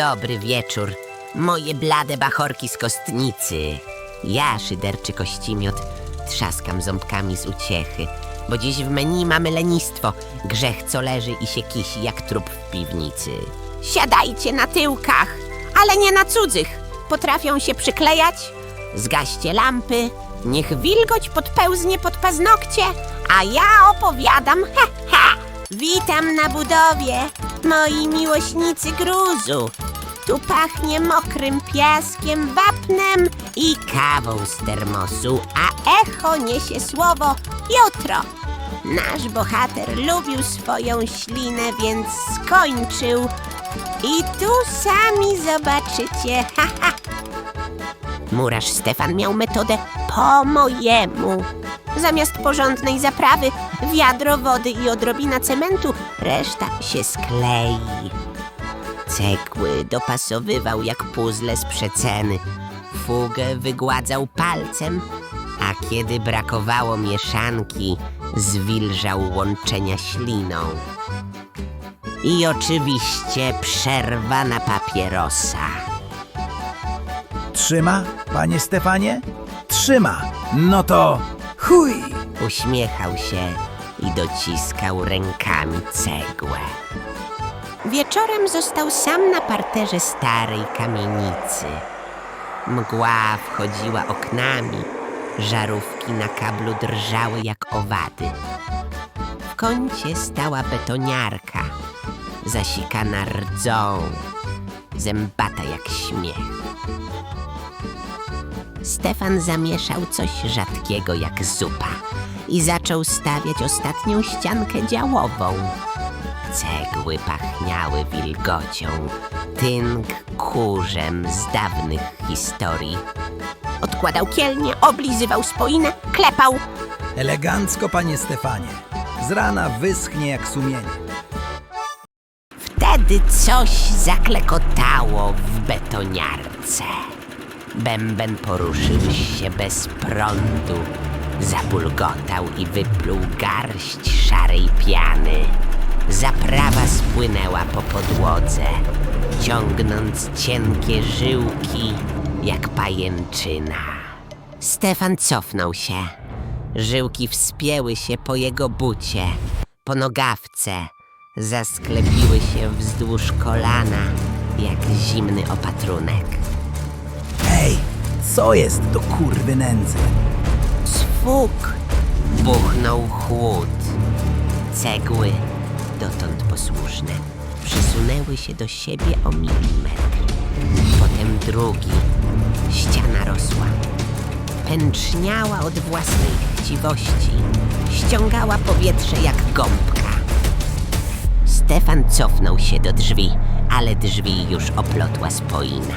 Dobry wieczór, moje blade bachorki z kostnicy. Ja, szyderczy kościmiot, trzaskam ząbkami z uciechy, bo dziś w menu mamy lenistwo, grzech co leży i się kisi jak trup w piwnicy. Siadajcie na tyłkach, ale nie na cudzych. Potrafią się przyklejać? Zgaście lampy, niech wilgoć podpełznie pod paznokcie, a ja opowiadam, he, he. Witam na budowie, moi miłośnicy gruzu. Tu pachnie mokrym piaskiem, wapnem i kawą z termosu, a echo niesie słowo jutro. Nasz bohater lubił swoją ślinę, więc skończył. I tu sami zobaczycie, ha, ha. Murarz Stefan miał metodę po mojemu. Zamiast porządnej zaprawy, wiadro wody i odrobina cementu, reszta się sklei. Cegły dopasowywał jak puzzle z przeceny. Fugę wygładzał palcem, a kiedy brakowało mieszanki, zwilżał łączenia śliną. I oczywiście przerwa na papierosa. Trzyma, panie Stefanie? Trzyma. No to chuj! Uśmiechał się i dociskał rękami cegłę. Wieczorem został sam na parterze starej kamienicy. Mgła wchodziła oknami, żarówki na kablu drżały jak owady. W kącie stała betoniarka, zasikana rdzą, zębata jak śmiech. Stefan zamieszał coś rzadkiego jak zupa i zaczął stawiać ostatnią ściankę działową. Cegły pachniały wilgocią, tynk kurzem z dawnych historii. Odkładał kielnie, oblizywał spoinę, klepał. Elegancko, panie Stefanie. Z rana wyschnie jak sumienie. Wtedy coś zaklekotało w betoniarce. Bęben poruszył się bez prądu, zabulgotał i wypluł garść szarej piany. Zaprawa spłynęła po podłodze, ciągnąc cienkie żyłki jak pajęczyna. Stefan cofnął się. Żyłki wspięły się po jego bucie, po nogawce, zasklepiły się wzdłuż kolana jak zimny opatrunek. Ej, co jest do kurwy nędzy? Swuk! Buchnął chłód. Cegły, dotąd posłuszne, przysunęły się do siebie o milimetr. Potem drugi. Ściana rosła. Pęczniała od własnej chciwości. Ściągała powietrze jak gąbka. Stefan cofnął się do drzwi, ale drzwi już oplotła spoina.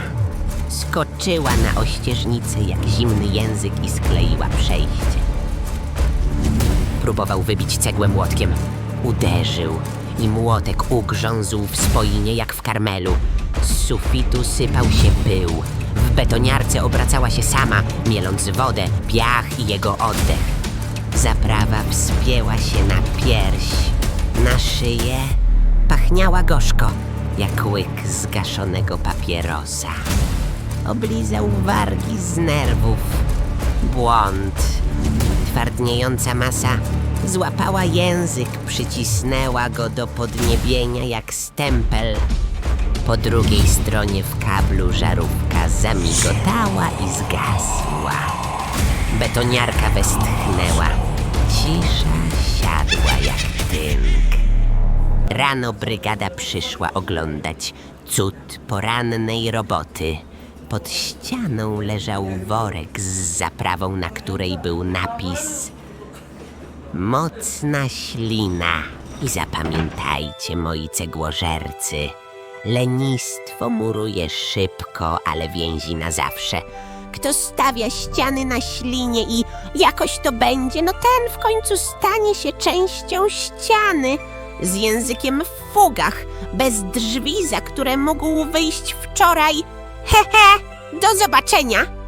Skoczyła na ościeżnicę jak zimny język i skleiła przejście. Próbował wybić cegłę młotkiem. Uderzył i młotek ugrzązł w spoinie jak w karmelu. Z sufitu sypał się pył. W betoniarce obracała się sama, mieląc wodę, piach i jego oddech. Zaprawa wspięła się na pierś, na szyję. Pachniała gorzko, jak łyk zgaszonego papierosa. Oblizał wargi z nerwów. Błąd. Twardniejąca masa złapała język, przycisnęła go do podniebienia jak stempel. Po drugiej stronie w kablu żarówka zamigotała i zgasła. Betoniarka westchnęła. Cisza siadła jak tynk. Rano brygada przyszła oglądać cud porannej roboty. Pod ścianą leżał worek z zaprawą, na której był napis Mocna ślina. I zapamiętajcie, moi cegłożercy, lenistwo muruje szybko, ale więzi na zawsze. Kto stawia ściany na ślinie i jakoś to będzie, no ten w końcu stanie się częścią ściany. Z językiem w fugach, bez drzwi, za które mógł wyjść wczoraj. Hehe, do zobaczenia!